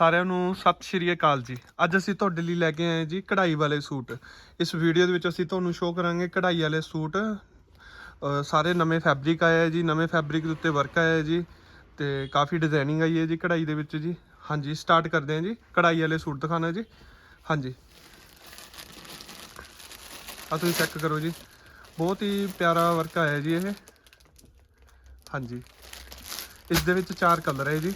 ਸਾਰਿਆਂ ਨੂੰ ਸਤਿ ਸ਼੍ਰੀ ਅਕਾਲ ਜੀ। ਅੱਜ ਅਸੀਂ ਤੁਹਾਡੇ ਲਈ ਲੈ ਕੇ ਆਏ ਜੀ ਕਢਾਈ ਵਾਲੇ ਸੂਟ। ਇਸ ਵੀਡੀਓ ਦੇ ਵਿੱਚ ਅਸੀਂ ਤੁਹਾਨੂੰ ਸ਼ੋਅ ਕਰਾਂਗੇ ਕਢਾਈ ਵਾਲੇ ਸੂਟ। ਸਾਰੇ ਨਵੇਂ ਫੈਬਰਿਕ ਆਏ ਹੈ ਜੀ, ਨਵੇਂ ਫੈਬਰਿਕ ਦੇ ਉੱਤੇ ਵਰਕ ਆਇਆ ਜੀ ਤੇ ਕਾਫੀ ਡਿਜ਼ਾਈਨਿੰਗ ਆਈ ਹੈ ਜੀ ਕਢਾਈ ਦੇ ਵਿੱਚ ਜੀ। ਹਾਂਜੀ ਸਟਾਰਟ ਕਰਦੇ ਹਾਂ ਜੀ, ਕਢਾਈ ਵਾਲੇ ਸੂਟ ਦਿਖਾਣਾ ਜੀ। ਹਾਂਜੀ। ਆ ਤੁਸੀਂ ਚੈੱਕ ਕਰੋ ਜੀ, ਬਹੁਤ ਹੀ ਪਿਆਰਾ ਵਰਕ ਆਇਆ ਜੀ ਇਹ। ਹਾਂਜੀ। ਇਸ ਦੇ ਵਿੱਚ ਚਾਰ ਕਲਰ ਹੈ ਜੀ।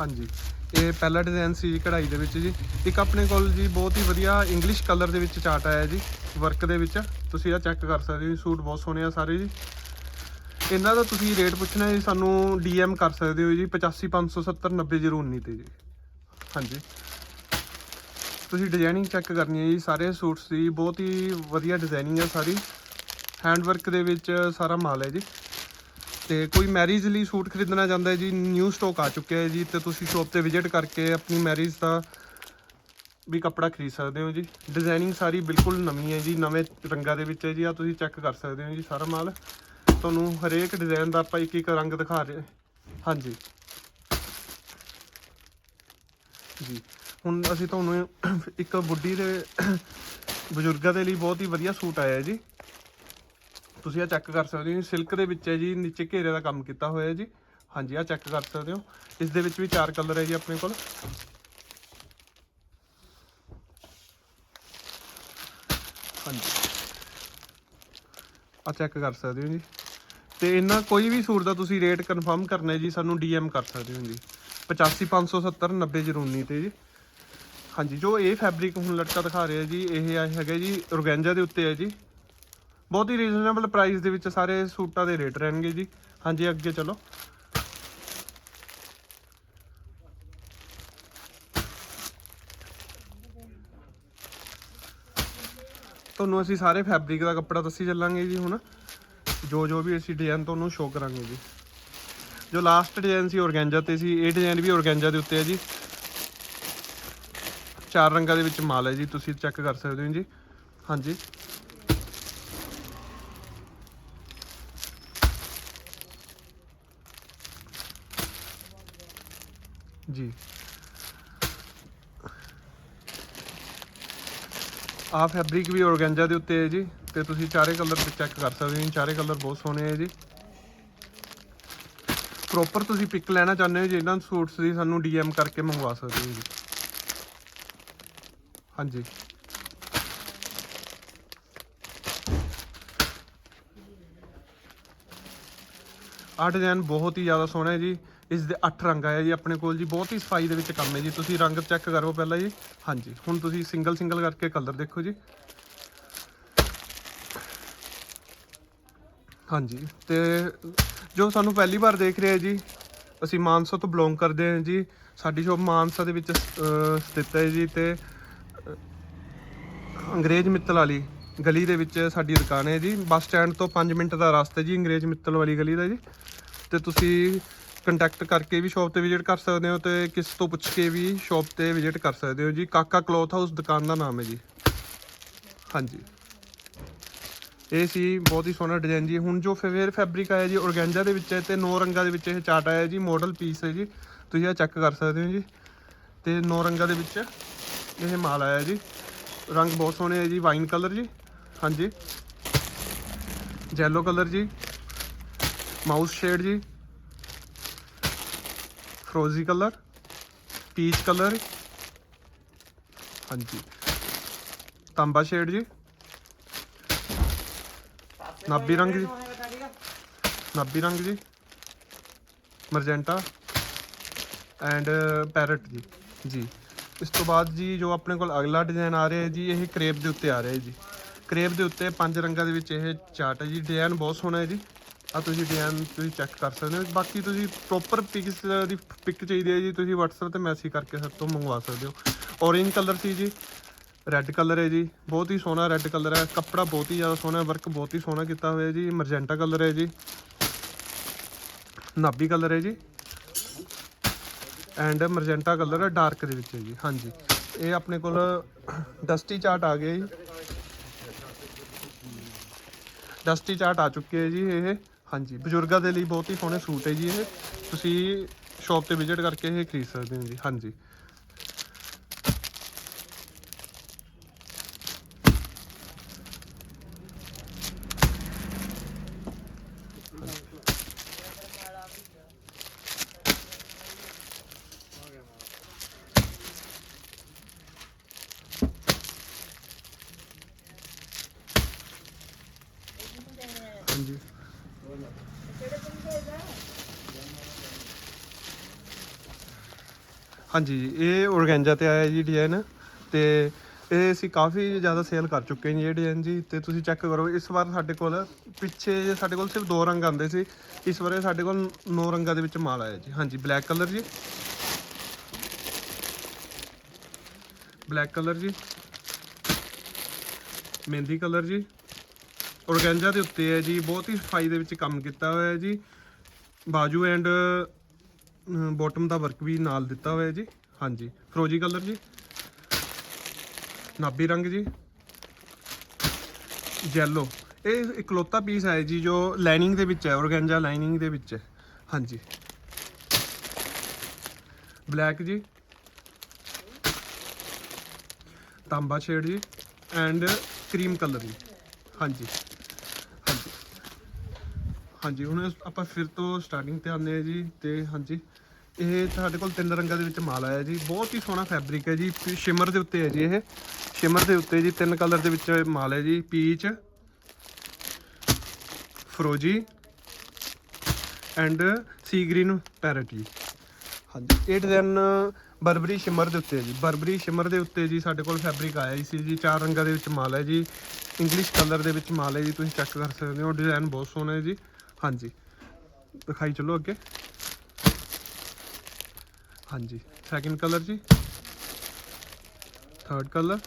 ਹਾਂਜੀ। ਇਹ ਪਹਿਲਾ ਡਿਜ਼ਾਈਨ ਸੀ ਜੀ ਕਢਾਈ ਦੇ ਵਿੱਚ ਜੀ। ਇੱਕ ਆਪਣੇ ਕੋਲ ਜੀ ਬਹੁਤ ਹੀ ਵਧੀਆ ਇੰਗਲਿਸ਼ ਕਲਰ ਦੇ ਵਿੱਚ ਚਾਰਟ ਆਇਆ ਜੀ ਵਰਕ ਦੇ ਵਿੱਚ। ਤੁਸੀਂ ਇਹ ਚੈੱਕ ਕਰ ਸਕਦੇ ਹੋ ਜੀ, ਸੂਟ ਬਹੁਤ ਸੋਹਣੇ ਆ ਸਾਰੇ ਜੀ। ਇਹਨਾਂ ਦਾ ਤੁਸੀਂ ਰੇਟ ਪੁੱਛਣਾ ਜੀ, ਸਾਨੂੰ ਡੀਐਮ ਕਰ ਸਕਦੇ ਹੋ ਜੀ 85570 90019 ਤੇ ਜੀ। ਹਾਂਜੀ। ਤੁਸੀਂ ਡਿਜ਼ਾਈਨਿੰਗ ਚੈੱਕ ਕਰਨੀ ਹੈ ਜੀ, ਸਾਰੇ ਸੂਟਸ ਦੀ। ਬਹੁਤ ਹੀ ਵਧੀਆ ਡਿਜ਼ਾਈਨਿੰਗ ਹੈ ਸਾਰੀ। ਹੈਂਡ ਵਰਕ ਦੇ ਵਿੱਚ ਸਾਰਾ ਮਾਲ ਹੈ ਜੀ। ਤੇ ਕੋਈ ਮੈਰਿਜ ਲਈ ਸੂਟ ਖਰੀਦਣਾ ਚਾਹੁੰਦਾ ਹੈ ਜੀ ਨਿਊ ਸਟਾਕ ਆ ਚੁੱਕਿਆ ਹੈ ਜੀ, ਤੇ ਤੁਸੀਂ ਸ਼ੋਪ ਤੇ ਵਿਜ਼ਿਟ ਕਰਕੇ ਆਪਣੀ ਮੈਰਿਜ ਦਾ ਵੀ ਕੱਪੜਾ ਖਰੀਦ ਸਕਦੇ ਹੋ ਜੀ। ਡਿਜ਼ਾਈਨਿੰਗ ਸਾਰੀ ਬਿਲਕੁਲ ਨਵੀਂ ਹੈ ਜੀ, ਨਵੇਂ ਰੰਗਾਂ ਦੇ ਵਿੱਚ ਹੈ ਜੀ। ਆ ਤੁਸੀਂ ਚੈੱਕ ਕਰ ਸਕਦੇ ਹੋ ਜੀ ਸਾਰਾ ਮਾਲ। ਤੁਹਾਨੂੰ ਹਰੇਕ ਡਿਜ਼ਾਈਨ ਦਾ ਆਪਾਂ ਇੱਕ ਇੱਕ ਰੰਗ ਦਿਖਾ ਰਹੇ ਹਾਂਜੀ। ਜੀ। ਹੁਣ ਅਸੀਂ ਤੁਹਾਨੂੰ ਇੱਕ ਬੁੱਢੀ ਦੇ ਬਜ਼ੁਰਗਾਂ ਦੇ ਲਈ ਬਹੁਤ ਹੀ ਵਧੀਆ ਸੂਟ ਆਇਆ ਹੈ ਜੀ। ਤੁਸੀਂ ਆ ਚੈੱਕ ਕਰ ਸਕਦੇ ਹੋ ਸਿਲਕ ਦੇ ਵਿੱਚ ਹੈ ਜੀ, ਨੀਚੇ ਘੇਰੇ ਦਾ ਕੰਮ ਕੀਤਾ ਹੋਇਆ ਜੀ। ਹਾਂਜੀ ਆ ਚੈੱਕ ਕਰ ਸਕਦੇ ਹੋ। ਇਸ ਦੇ ਵਿੱਚ ਵੀ ਚਾਰ ਕਲਰ ਹੈ ਜੀ ਆਪਣੇ ਕੋਲ। ਹਾਂਜੀ। ਆ ਚੈੱਕ ਕਰ ਸਕਦੇ ਹੋ ਜੀ। ਤੇ ਇਹਨਾਂ ਕੋਈ ਵੀ ਸੂਟ ਦਾ ਤੁਸੀਂ ਰੇਟ ਕਨਫਰਮ ਕਰਨਾ ਜੀ, ਸਾਨੂੰ ਡੀਐਮ ਕਰ ਸਕਦੇ ਹੋ ਜੀ। 85570 90019 ਤੇ ਜੀ। ਹਾਂਜੀ, ਜੋ ਇਹ ਫੈਬਰਿਕ ਹੁਣ ਲਟਕਾ ਦਿਖਾ ਰਿਹਾ ਜੀ, ਇਹ ਆ- ਹੈਗਾ ਜੀ ਔਰਗੈਂਜਾ ਦੇ ਉੱਤੇ ਹੈ ਜੀ। ਬਹੁਤ ਹੀ ਰੀਜ਼ਨੇਬਲ ਪ੍ਰਾਈਸ ਦੇ ਵਿੱਚ ਸਾਰੇ ਸੂਟਾਂ ਦੇ ਰੇਟ ਰਹਿਣਗੇ ਜੀ। ਹਾਂਜੀ, ਅੱਗੇ ਚਲੋ। ਤੁਹਾਨੂੰ ਅਸੀਂ ਸਾਰੇ ਫੈਬਰਿਕ ਦਾ ਕੱਪੜਾ ਦੱਸੀ ਚੱਲਾਂਗੇ ਜੀ ਹੁਣ। ਜੋ ਜੋ ਵੀ ਅਸੀਂ ਡਿਜ਼ਾਈਨ ਤੁਹਾਨੂੰ ਸ਼ੋਅ ਕਰਾਂਗੇ ਜੀ। ਜੋ ਲਾਸਟ ਡਿਜ਼ਾਈਨ ਸੀ ਔਰਗੈਂਜਾ ਤੇ ਸੀ, ਇਹ ਡਿਜ਼ਾਈਨ ਵੀ ਔਰਗੈਂਜਾ ਦੇ ਉੱਤੇ ਹੈ ਜੀ। ਚਾਰ ਰੰਗਾਂ ਦੇ ਵਿੱਚ ਮਾਲ ਹੈ ਜੀ, ਤੁਸੀਂ ਚੈੱਕ ਕਰ ਸਕਦੇ ਹੋ ਜੀ। ਹਾਂਜੀ। ਜੀ। ਆ ਫੈਬਰਿਕ ਵੀ ਔਰਗੈਂਜਾ ਦੇ ਉੱਤੇ ਹੈ ਜੀ। ਤੇ ਤੁਸੀਂ ਚਾਰੇ ਕਲਰ ਚੈੱਕ ਕਰ ਸਕਦੇ ਹੋ ਚਾਰੇ ਕਲਰ ਬਹੁਤ ਸੋਹਣੇ ਹੈ ਜੀ। ਪ੍ਰੋਪਰ ਤੁਸੀਂ ਪਿਕ ਲੈਣਾ ਚਾਹੁੰਦੇ ਹੋ ਜੀ, ਇਹਨਾਂ ਸੂਟਸ ਦੀ ਸਾਨੂੰ ਡੀਐਮ ਕਰਕੇ ਮੰਗਵਾ ਸਕਦੇ ਹੋ ਜੀ। ਹਾਂਜੀ। ਆਹ ਡਿਜ਼ਾਈਨ ਬਹੁਤ ਹੀ ਜ਼ਿਆਦਾ ਸੋਹਣਾ ਹੈ ਜੀ। ਇਸ ਦੇ 8 ਰੰਗ ਆਏ ਜੀ ਆਪਣੇ ਕੋਲ ਜੀ, ਬਹੁਤ ਹੀ ਸਫ਼ਾਈ ਦੇ ਵਿੱਚ ਕੰਮ ਹੈ ਜੀ। ਤੁਸੀਂ ਰੰਗ ਚੈੱਕ ਕਰੋ ਪਹਿਲਾਂ ਜੀ। ਹਾਂਜੀ, ਹੁਣ ਤੁਸੀਂ ਸਿੰਗਲ ਸਿੰਗਲ ਕਰਕੇ ਕਲਰ ਦੇਖੋ ਜੀ। ਹਾਂਜੀ, ਤੇ ਜੋ ਸਾਨੂੰ ਪਹਿਲੀ ਵਾਰ ਦੇਖ ਰਹੇ ਹੈ ਜੀ, ਅਸੀਂ ਮਾਨਸਾ ਤੋਂ ਬਿਲੋਂਗ ਕਰਦੇ ਹਾਂ ਜੀ। ਸਾਡੀ ਸ਼ੋਪ ਮਾਨਸਾ ਦੇ ਵਿੱਚ ਸਥਿਤ ਹੈ ਜੀ ਤੇ ਅੰਗਰੇਜ਼ ਮਿੱਤਲ ਵਾਲੀ ਗਲੀ ਦੇ ਵਿੱਚ ਸਾਡੀ ਦੁਕਾਨ ਹੈ ਜੀ। ਬੱਸ ਸਟੈਂਡ ਤੋਂ 5 ਮਿੰਟ ਦਾ ਰਸਤਾ ਜੀ, ਅੰਗਰੇਜ਼ ਮਿੱਤਲ ਵਾਲੀ ਗਲੀ ਦਾ ਜੀ। ਤੇ ਤੁਸੀਂ ਕੰਟੈਕਟ ਕਰਕੇ ਵੀ ਸ਼ਾਪ ਤੇ ਵਿਜ਼ਿਟ ਕਰ ਸਕਦੇ ਹੋ ਤੇ ਕਿਸ ਤੋਂ ਪੁੱਛ ਕੇ ਵੀ ਸ਼ਾਪ ਤੇ ਵਿਜ਼ਿਟ ਕਰ ਸਕਦੇ ਹੋ ਜੀ। ਕਾਕਾ ਕਲੋਥ ਹਾਊਸ ਦੁਕਾਨ ਦਾ ਨਾਮ ਹੈ ਜੀ। ਹਾਂਜੀ। ਇਹ ਸੀ ਬਹੁਤ ਹੀ ਸੋਹਣਾ ਡਿਜ਼ਾਈਨ ਜੀ। ਹੁਣ ਜੋ ਫੇਰ ਫੈਬਰਿਕ ਆਇਆ ਜੀ ਔਰਗੈਂਜਾ ਦੇ ਵਿੱਚ ਹੈ ਤੇ ਨੌ ਰੰਗਾਂ ਦੇ ਵਿੱਚ ਇਹ ਚਾਰਟ ਆਇਆ ਜੀ। ਮਾਡਲ ਪੀਸ ਹੈ ਜੀ। ਤੁਸੀਂ ਇਹ ਚੈੱਕ ਕਰ ਸਕਦੇ ਹੋ ਜੀ। ਤੇ ਨੌ ਰੰਗਾਂ ਦੇ ਵਿੱਚ ਇਹ ਮਾਲ ਆਇਆ ਜੀ। ਰੰਗ ਬਹੁਤ ਸੋਹਣੇ ਹੈ ਜੀ ਵਾਈਨ ਕਲਰ ਜੀ। ਹਾਂਜੀ। ਜੈਲੋ ਕਲਰ ਜੀ। ਮਾਊਸ ਸ਼ੇਡ ਜੀ। ਫਰੋਜ਼ੀ ਕਲਰ ਪੀਚ ਕਲਰ ਹਾਂਜੀ। ਤਾਂਬਾ ਸ਼ੇਡ ਜੀ। ਨਾਬੀ ਰੰਗ ਜੀ। ਨਾਬੀ ਰੰਗ ਜੀ। ਮਰਜੈਂਟਾ। ਐਂਡ ਪੈਰਟ ਜੀ। ਜੀ। ਇਸ ਤੋਂ ਬਾਅਦ ਜੀ ਜੋ ਆਪਣੇ ਕੋਲ ਅਗਲਾ ਡਿਜ਼ਾਈਨ ਆ ਰਿਹਾ ਹੈ ਜੀ, ਇਹ ਕਰੇਪ ਦੇ ਉੱਤੇ ਆ ਰਿਹਾ ਹੈ ਜੀ। ਕਰੇਪ ਦੇ ਉੱਤੇ ਪੰਜ ਰੰਗਾਂ ਦੇ ਵਿੱਚ ਇਹ ਚਾਰਟ ਹੈ ਜੀ। ਡਿਜ਼ਾਈਨ ਬਹੁਤ ਸੋਹਣਾ ਹੈ ਜੀ। ਆ ਤੁਸੀਂ ਡਿਜ਼ਾਈਨ ਤੁਸੀਂ ਚੈੱਕ ਕਰ ਸਕਦੇ ਹੋ। ਬਾਕੀ ਤੁਸੀਂ ਪ੍ਰੋਪਰ ਪਿਕਸ ਦੀ ਪਿਕ ਚਾਹੀਦੀ ਹੈ ਜੀ। ਤੁਸੀਂ WhatsApp ਤੇ ਮੈਸੇਜ ਕਰਕੇ ਸਾਡੇ ਤੋਂ ਮੰਗਵਾ ਸਕਦੇ ਹੋ। ਔਰੇਂਜ ਕਲਰ ਸੀ ਜੀ। ਰੈੱਡ ਕਲਰ ਹੈ ਜੀ। ਬਹੁਤ ਹੀ ਸੋਹਣਾ ਰੈੱਡ ਕਲਰ ਹੈ। ਕੱਪੜਾ ਬਹੁਤ ਹੀ ਜ਼ਿਆਦਾ ਸੋਹਣਾ ਵਰਕ ਬਹੁਤ ਹੀ ਸੋਹਣਾ ਕੀਤਾ ਹੋਇਆ ਜੀ। ਮਰਜੈਂਟਾ ਕਲਰ ਹੈ ਜੀ। ਨਾਬੀ ਕਲਰ ਹੈ ਜੀ। ਐਂਡ ਮਰਜੈਂਟਾ ਕਲਰ ਹੈ ਡਾਰਕ ਦੇ ਵਿੱਚ ਹੈ ਜੀ। ਹਾਂਜੀ। ਇਹ ਆਪਣੇ ਕੋਲ ਡਸਟੀ ਚਾਰਟ ਆ ਗਿਆ ਜੀ। ਡਸਟੀ ਚਾਰਟ ਆ ਚੁੱਕੇ ਹੈ ਜੀ ਇਹ। ਹਾਂਜੀ, ਬਜ਼ੁਰਗਾਂ ਦੇ ਲਈ ਬਹੁਤ ਹੀ ਸੋਹਣੇ ਸੂਟ ਹੈ ਜੀ ਇਹ। ਤੁਸੀਂ ਸ਼ਾਪ ਤੇ ਵਿਜ਼ਿਟ ਕਰਕੇ ਇਹ ਖਰੀਦ ਸਕਦੇ ਹੋ ਜੀ ਹਾਂਜੀ ਹਾਂਜੀ। ਹਾਂਜੀ, ਇਹ ਔਰਗੈਂਜਾ ਤੇ ਆਇਆ ਜੀ ਡਿਜ਼ਾਈਨ ਤੇ ਇਹ ਅਸੀਂ ਕਾਫੀ ਜ਼ਿਆਦਾ ਸੇਲ ਕਰ ਚੁੱਕੇ ਹਾਂ ਜੀ ਇਹ ਡਿਜ਼ਾਈਨ ਜੀ ਤੇ ਤੁਸੀਂ ਚੈੱਕ ਕਰੋ, ਇਸ ਵਾਰ ਸਾਡੇ ਕੋਲ ਪਿੱਛੇ ਸਾਡੇ ਕੋਲ ਸਿਰਫ ਦੋ ਰੰਗ ਆਉਂਦੇ ਸੀ, ਇਸ ਵਾਰ ਸਾਡੇ ਕੋਲ ਨੌ ਰੰਗਾਂ ਦੇ ਵਿੱਚ ਮਾਲ ਆਇਆ ਜੀ। ਹਾਂਜੀ, ਬਲੈਕ ਕਲਰ ਜੀ। ਬਲੈਕ ਕਲਰ ਜੀ। ਮਹਿੰਦੀ ਕਲਰ ਜੀ। ਔਰਗੈਂਜਾ ਦੇ ਉੱਤੇ ਹੈ ਜੀ, ਬਹੁਤ ਹੀ ਸਫ਼ਾਈ ਦੇ ਵਿੱਚ ਕੰਮ ਕੀਤਾ ਹੋਇਆ ਹੈ ਜੀ। ਬਾਜੂ ਐਂਡ ਬੋਟਮ ਦਾ ਵਰਕ ਵੀ ਨਾਲ ਦਿੱਤਾ ਹੋਇਆ ਜੀ। ਹਾਂਜੀ। ਫਰੋਜੀ ਕਲਰ ਜੀ। ਨਾਬੀ ਰੰਗ ਜੀ। ਜੈਲੋ ਇਹ ਇਕਲੌਤਾ ਪੀਸ ਹੈ ਜੀ, ਜੋ ਲਾਈਨਿੰਗ ਦੇ ਵਿੱਚ ਹੈ ਔਰਗੈਂਜਾ ਲਾਈਨਿੰਗ ਦੇ ਵਿੱਚ ਹੈ। ਹਾਂਜੀ। ਬਲੈਕ ਜੀ। ਤਾਂਬਾ ਸ਼ੇਡ ਜੀ। ਐਂਡ ਕਰੀਮ ਕਲਰ ਜੀ। ਹਾਂਜੀ। ਹਾਂਜੀ। ਹਾਂਜੀ, ਹੁਣ ਆਪਾਂ ਫਿਰ ਤੋਂ ਸਟਾਰਟਿੰਗ ਤੇ ਆਉਂਦੇ ਆ ਜੀ ਤੇ ਹਾਂਜੀ। ਇਹ ਸਾਡੇ ਕੋਲ ਤਿੰਨ ਰੰਗਾਂ ਦੇ ਵਿੱਚ ਮਾਲ ਆਇਆ ਜੀ। ਬਹੁਤ ਹੀ ਸੋਹਣਾ ਫੈਬਰਿਕ ਹੈ ਜੀ। ਸ਼ਿਮਰ ਦੇ ਉੱਤੇ ਹੈ ਜੀ ਇਹ। ਸ਼ਿਮਰ ਦੇ ਉੱਤੇ ਜੀ ਤਿੰਨ ਕਲਰ ਦੇ ਵਿੱਚ ਮਾਲ ਹੈ ਜੀ। ਪੀਚ ਫਰੋਜੀ ਐਂਡ ਸੀ ਗ੍ਰੀਨ ਪੈਰਟ ਜੀ। ਹਾਂਜੀ। ਇਹ ਡਿਜ਼ਾਈਨ ਬਰਬਰੀ ਸ਼ਿਮਰ ਦੇ ਉੱਤੇ ਹੈ ਜੀ। ਬਰਬਰੀ ਸ਼ਿਮਰ ਦੇ ਉੱਤੇ ਜੀ ਸਾਡੇ ਕੋਲ ਫੈਬਰਿਕ ਆਇਆ ਹੀ ਸੀ ਜੀ। ਚਾਰ ਰੰਗਾਂ ਦੇ ਵਿੱਚ ਮਾਲ ਹੈ ਜੀ। ਇੰਗਲਿਸ਼ ਕਲਰ ਦੇ ਵਿੱਚ ਮਾਲ ਹੈ ਜੀ। ਤੁਸੀਂ ਚੈੱਕ ਕਰ ਸਕਦੇ ਹੋ। ਡਿਜ਼ਾਈਨ ਬਹੁਤ ਸੋਹਣਾ ਹੈ ਜੀ। ਹਾਂਜੀ। ਦਿਖਾਈ ਚਲੋ ਅੱਗੇ। ਹਾਂਜੀ। ਸੈਕਿੰਡ ਕਲਰ ਜੀ। ਥਰਡ ਕਲਰ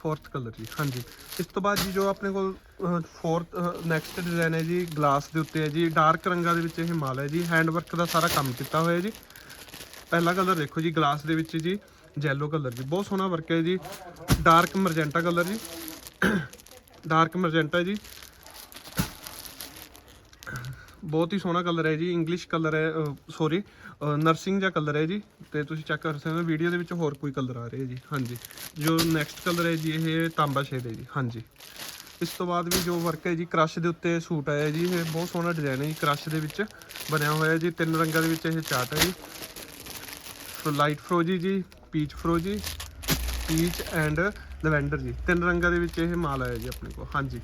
ਫੋਰਥ ਕਲਰ ਜੀ, ਹਾਂਜੀ। ਇਸ ਤੋਂ ਬਾਅਦ ਜੀ ਜੋ ਆਪਣੇ ਕੋਲ ਫੋਰਥ ਨੈਕਸਟ ਡਿਜ਼ਾਈਨ ਹੈ ਜੀ ਗਲਾਸ ਦੇ ਉੱਤੇ ਹੈ ਜੀ। ਡਾਰਕ ਰੰਗਾਂ ਦੇ ਵਿੱਚ ਇਹ ਮਾਲ ਹੈ ਜੀ। ਹੈਂਡ ਵਰਕ ਦਾ ਸਾਰਾ ਕੰਮ ਕੀਤਾ ਹੋਇਆ ਜੀ। ਪਹਿਲਾ ਕਲਰ ਦੇਖੋ ਜੀ ਗਲਾਸ ਦੇ ਵਿੱਚ ਜੀ। ਜੈਲੋ ਕਲਰ ਜੀ। ਬਹੁਤ ਸੋਹਣਾ ਵਰਕ ਹੈ ਜੀ। ਡਾਰਕ ਮਰਜੈਂਟਾ ਕਲਰ ਜੀ। ਡਾਰਕ ਮਰਜੈਂਟਾ ਜੀ। ਬਹੁਤ ਹੀ ਸੋਹਣਾ ਕਲਰ ਹੈ ਜੀ। ਇੰਗਲਿਸ਼ ਕਲਰ ਹੈ ਸੌਰੀ ਨਰਸਿੰਗ ਦਾ ਕਲਰ ਹੈ ਜੀ, ਤੇ ਤੁਸੀਂ ਚੈੱਕ ਕਰ ਸਕਦੇ ਹੋ ਵੀਡੀਓ ਦੇ ਵਿੱਚ ਹੋਰ ਕੋਈ ਕਲਰ ਆ ਰਿਹਾ ਜੀ, ਹਾਂਜੀ। ਜੋ ਨੈਕਸਟ ਕਲਰ ਹੈ ਜੀ, ਇਹ ਤਾਂਬਾ ਸ਼ੇਡ ਹੈ ਜੀ, ਹਾਂਜੀ। ਇਸ ਤੋਂ ਬਾਅਦ ਵੀ ਜੋ ਵਰਕ ਹੈ ਜੀ ਕ੍ਰਸ਼ ਦੇ ਉੱਤੇ ਸੂਟ ਆਇਆ ਜੀ, ਇਹ ਬਹੁਤ ਸੋਹਣਾ ਡਿਜ਼ਾਈਨ ਹੈ ਜੀ ਕ੍ਰਸ਼ ਦੇ ਵਿੱਚ ਬਣਿਆ ਹੋਇਆ ਜੀ, ਤਿੰਨ ਰੰਗਾਂ ਦੇ ਵਿੱਚ ਇਹ ਚਾਰਟ ਹੈ ਜੀ। ਸੋ ਲਾਈਟ ਫਰੋਜੀ ਜੀ ਪੀਚ ਫਰੋਜੀ ਪੀਚ ਐਂਡ ਲਵੈਂਡਰ ਜੀ, ਤਿੰਨ ਰੰਗਾਂ ਦੇ ਵਿੱਚ ਇਹ ਮਾਲ ਆਇਆ ਜੀ ਆਪਣੇ ਕੋਲ, ਹਾਂਜੀ।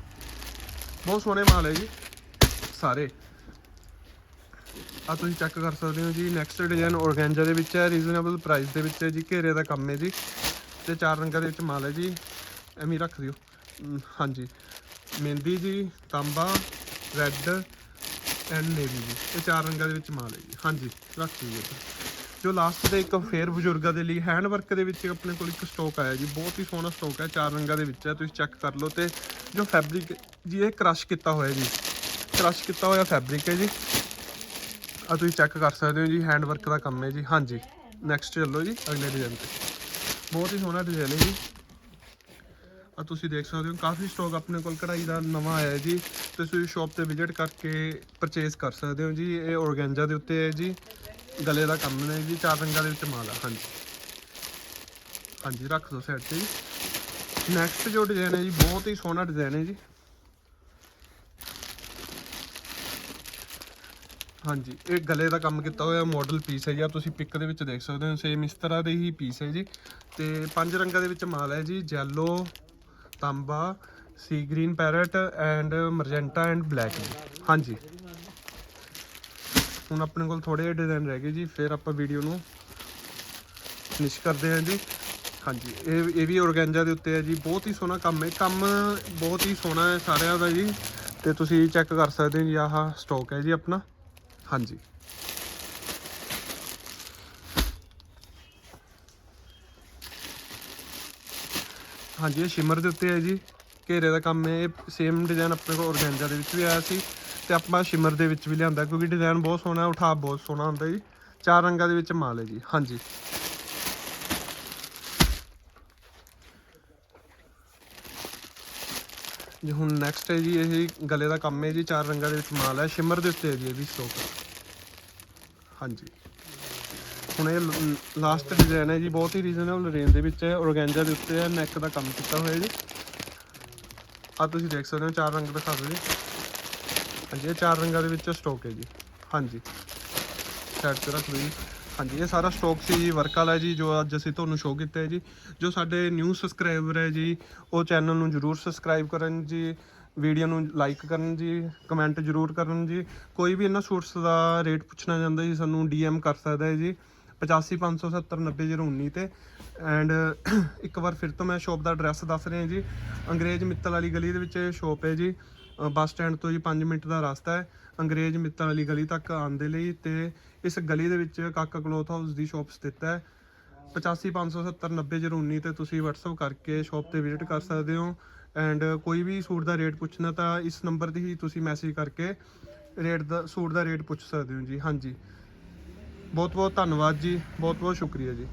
ਬਹੁਤ ਸੋਹਣੇ ਮਾਲ ਹੈ ਜੀ, ਸਾਰੇ। ਆ ਤੁਸੀਂ ਚੈੱਕ ਕਰ ਸਕਦੇ ਹੋ ਜੀ ਨੈਕਸਟ ਡਿਜ਼ਾਈਨ ਔਰਗੈਂਜਾ ਦੇ ਵਿੱਚ ਹੈ ਰੀਜ਼ਨੇਬਲ ਪ੍ਰਾਈਸ ਦੇ ਵਿੱਚ ਹੈ ਜੀ, ਘੇਰੇ ਦਾ ਕੰਮ ਹੈ ਜੀ। ਤੇ ਚਾਰ ਰੰਗਾਂ ਦੇ ਵਿੱਚ ਮਾਲ ਹੈ ਜੀ, ਐਵੇਂ ਰੱਖ ਦਿਓ। ਹਾਂਜੀ। ਮਹਿੰਦੀ ਜੀ, ਤਾਂਬਾ ਰੈੱਡ ਐਂਡ ਨੇਵੀ ਜੀ, ਇਹ ਚਾਰ ਰੰਗਾਂ ਦੇ ਵਿੱਚ ਮਾਲ ਹੈ ਜੀ। ਹਾਂਜੀ, ਰੱਖ ਦਿਓ ਜੀ। ਜੋ ਲਾਸਟ ਤੇ ਇੱਕ ਫੇਰ ਬਜ਼ੁਰਗਾਂ ਦੇ ਲਈ ਹੈਂਡ ਵਰਕ ਦੇ ਵਿੱਚ ਆਪਣੇ ਕੋਲ ਇੱਕ ਸਟਾਕ ਆਇਆ ਜੀ, ਬਹੁਤ ਹੀ ਸੋਹਣਾ ਸਟਾਕ ਹੈ, ਚਾਰ ਰੰਗਾਂ ਦੇ ਵਿੱਚ ਹੈ, ਤੁਸੀਂ ਚੈੱਕ ਕਰ ਲਓ ਤੇ ਜੋ ਫੈਬਰਿਕ ਜੀ, ਇਹ ਕ੍ਰਸ਼ ਕੀਤਾ ਹੋਇਆ ਜੀ। ਕ੍ਰਸ਼ ਕੀਤਾ ਹੋਇਆ ਫੈਬਰਿਕ ਹੈ ਜੀ। ਆ ਤੁਸੀਂ ਚੈੱਕ ਕਰ ਸਕਦੇ ਹੋ ਜੀ ਹੈਂਡ ਵਰਕ ਦਾ ਕੰਮ ਹੈ ਜੀ। ਹਾਂਜੀ ਨੈਕਸਟ ਚੱਲੋ ਜੀ, ਅਗਲੇ ਡਿਜ਼ਾਈਨ ਤੇ। ਬਹੁਤ ਹੀ ਸੋਹਣਾ ਡਿਜ਼ਾਈਨ ਹੈ ਜੀ। ਆ ਤੁਸੀਂ ਦੇਖ ਸਕਦੇ ਹੋ, ਕਾਫੀ ਸਟਾਕ ਆਪਣੇ ਕੋਲ ਕਢਾਈ ਦਾ ਨਵਾਂ ਆਇਆ ਜੀ। ਤੇ ਤੁਸੀਂ ਸ਼ਾਪ ਤੇ ਵਿਜ਼ਿਟ ਕਰਕੇ ਪਰਚੇਸ ਕਰ ਸਕਦੇ ਹੋ ਜੀ। ਇਹ ਔਰਗੈਂਜਾ ਦੇ ਉੱਤੇ ਹੈ ਜੀ। ਗਲੇ ਦਾ ਕੰਮ ਨੇ ਜੀ, ਚਾਰ ਰੰਗਾਂ ਦੇ ਵਿੱਚ ਮਾਲ ਆ, ਹਾਂਜੀ। ਹਾਂਜੀ, ਰੱਖ ਦਿਓ ਸਾਈਡ ਤੇ ਜੀ। ਨੈਕਸਟ ਜੋ ਡਿਜ਼ਾਈਨ ਹੈ ਜੀ, ਬਹੁਤ ਹੀ ਸੋਹਣਾ ਡਿਜ਼ਾਈਨ ਹੈ ਜੀ। ਹਾਂਜੀ, ਇਹ ਗਲੇ ਦਾ ਕੰਮ ਕੀਤਾ ਹੋਇਆ ਮਾਡਲ ਪੀਸ ਹੈ ਜੀ ਆ ਤੁਸੀਂ ਪਿਕ ਦੇ ਵਿੱਚ ਦੇਖ ਸਕਦੇ ਹੋ ਸੇਮ ਇਸ ਤਰ੍ਹਾਂ ਦੇ ਹੀ ਪੀਸ ਹੈ ਜੀ। ਤੇ ਪੰਜ ਰੰਗਾਂ ਦੇ ਵਿੱਚ ਮਾਲ ਹੈ ਜੀ yellow ਤਾਂਬਾ sea green parrot and magenta and black ਜੀ। ਹਾਂਜੀ। ਹੁਣ ਆਪਣੇ ਕੋਲ ਥੋੜੇ ਜਿਹੇ ਡਿਜ਼ਾਈਨ ਰਹਿ ਗਏ ਜੀ, ਫਿਰ ਆਪਾਂ ਵੀਡੀਓ ਨੂੰ ਫਿਨਿਸ਼ ਕਰਦੇ ਹਾਂ ਜੀ। ਹਾਂਜੀ, ਇਹ ਇਹ ਵੀ ਔਰਗੈਂਜਾ ਦੇ ਉੱਤੇ ਹੈ ਜੀ, ਬਹੁਤ ਹੀ ਸੋਹਣਾ ਕੰਮ ਹੈ ਕੰਮ ਬਹੁਤ ਹੀ ਸੋਹਣਾ ਹੈ ਸਾਰਿਆਂ ਦਾ ਜੀ। ਤੇ ਤੁਸੀਂ ਚੈੱਕ ਕਰ ਸਕਦੇ ਹੋ ਜੀ, ਆਹ ਸਟਾਕ ਹੈ ਜੀ ਆਪਣਾ। ਹਾਂਜੀ। ਹਾਂਜੀ, ਇਹ ਸ਼ਿਮਰ ਦੇ ਉੱਤੇ ਹੈ ਜੀ। ਘੇਰੇ ਦਾ ਕੰਮ ਹੈ। ਇਹ ਸੇਮ ਡਿਜ਼ਾਈਨ ਆਪਣੇ ਕੋਲ ਔਰਗੈਂਜਾ ਦੇ ਵਿੱਚ ਵੀ ਆਇਆ ਸੀ ਤੇ ਆਪਾਂ ਸ਼ਿਮਰ ਦੇ ਵਿੱਚ ਵੀ ਲਿਆਂਦਾ ਕਿਉਂਕਿ ਡਿਜ਼ਾਈਨ ਬਹੁਤ ਸੋਹਣਾ ਉਠਾ ਬਹੁਤ ਸੋਹਣਾ ਹੁੰਦਾ ਜੀ। ਚਾਰ ਰੰਗਾਂ ਦੇ ਵਿੱਚ ਮਾਲ ਹੈ ਜੀ। ਹਾਂਜੀ। ਜੀ, ਹੁਣ ਨੈਕਸਟ ਹੈ ਜੀ, ਇਹ ਗਲੇ ਦਾ ਕੰਮ ਹੈ ਜੀ, ਚਾਰ ਰੰਗਾਂ ਦੇ ਵਿੱਚ ਮਾਲ ਹੈ ਸ਼ਿਮਰ ਦੇ ਉੱਤੇ ਹੈ ਜੀ ਇਹ ਵੀ ਸਟਾਕ ਹਾਂਜੀ। ਹੁਣ ਇਹ ਲਾਸਟ ਡਿਜ਼ਾਈਨ ਹੈ ਜੀ, ਬਹੁਤ ਹੀ ਰੀਜ਼ਨੇਬਲ ਰੇਂਜ ਦੇ ਵਿੱਚ ਹੈ ਔਰਗੈਂਜਾ ਦੇ ਉੱਤੇ ਹੈ ਨੈਕ ਦਾ ਕੰਮ ਕੀਤਾ ਹੋਇਆ ਜੀ। ਆ ਤੁਸੀਂ ਦੇਖ ਸਕਦੇ ਹੋ, ਚਾਰ ਰੰਗ ਦਿਖਾ ਦਿਓ ਜੀ। ਹਾਂਜੀ, ਇਹ ਚਾਰ ਰੰਗਾਂ ਦੇ ਵਿੱਚ ਸਟਾਕ ਹੈ ਜੀ। ਹਾਂਜੀ। ਸਾਈਡ ਤੇ ਰੱਖ ਦਿਓ ਜੀ। ਹਾਂਜੀ, ਇਹ ਸਾਰਾ ਸਟਾਕ ਸੀ ਜੀ ਵਰਕ ਵਾਲਾ ਜੀ, ਜੋ ਅੱਜ ਅਸੀਂ ਤੁਹਾਨੂੰ ਸ਼ੋਅ ਕੀਤਾ ਹੈ ਜੀ। ਜੋ ਸਾਡੇ ਨਿਊ ਸਬਸਕ੍ਰਾਈਬਰ ਹੈ ਜੀ, ਉਹ ਚੈਨਲ ਨੂੰ ਜਰੂਰ ਸਬਸਕ੍ਰਾਈਬ ਕਰਨ ਜੀ ਵੀਡੀਓ ਨੂੰ ਲਾਈਕ ਕਰਨ ਜੀ ਕਮੈਂਟ ਜਰੂਰ ਕਰਨ ਜੀ। ਕੋਈ ਵੀ ਇਹਨਾਂ ਸੂਟਸ ਦਾ ਰੇਟ ਪੁੱਛਣਾ ਚਾਹੁੰਦਾ ਜੀ, ਸਾਨੂੰ ਡੀਐਮ ਕਰ ਸਕਦਾ ਹੈ ਜੀ। 8557790019 ਤੇ। ਐਂਡ ਇੱਕ ਵਾਰ ਫਿਰ ਤੋਂ ਮੈਂ ਸ਼ਾਪ ਦਾ ਐਡਰੈਸ ਦੱਸ ਰਿਹਾ ਜੀ। ਅੰਗਰੇਜ਼ ਮਿੱਤਲ ਵਾਲੀ ਗਲੀ ਦੇ ਵਿੱਚ ਸ਼ਾਪ ਹੈ ਜੀ। ਬੱਸ ਸਟੈਂਡ ਤੋਂ ਜੀ 5 ਮਿੰਟ ਦਾ ਰਸਤਾ ਹੈ। ਅੰਗਰੇਜ਼ ਮਿੱਤਰ ਵਾਲੀ ਗਲੀ ਤੱਕ ਆਉਣ ਦੇ ਲਈ ਤੇ ਇਸ ਗਲੀ ਦੇ ਵਿੱਚ ਕਾਕਾ ਕਲੋਥ ਹਾਊਸ ਦੀ ਸ਼ਾਪ ਸਥਿਤ ਹੈ। 8557790019 ਤੇ ਤੁਸੀਂ WhatsApp ਕਰਕੇ ਸ਼ਾਪ ਤੇ ਵਿਜ਼ਿਟ ਕਰ ਸਕਦੇ ਹੋ। ਐਂਡ ਕੋਈ ਵੀ ਸੂਟ ਦਾ ਰੇਟ ਪੁੱਛਣਾ ਤਾਂ ਇਸ ਨੰਬਰ ਤੇ ਹੀ ਤੁਸੀਂ ਮੈਸੇਜ ਕਰਕੇ ਰੇਟ ਦਾ, ਸੂਟ ਦਾ ਰੇਟ ਪੁੱਛ ਸਕਦੇ ਹੋ ਜੀ। ਹਾਂਜੀ। ਬਹੁਤ ਬਹੁਤ ਧੰਨਵਾਦ ਜੀ। ਬਹੁਤ ਬਹੁਤ ਸ਼ੁਕਰੀਆ ਜੀ।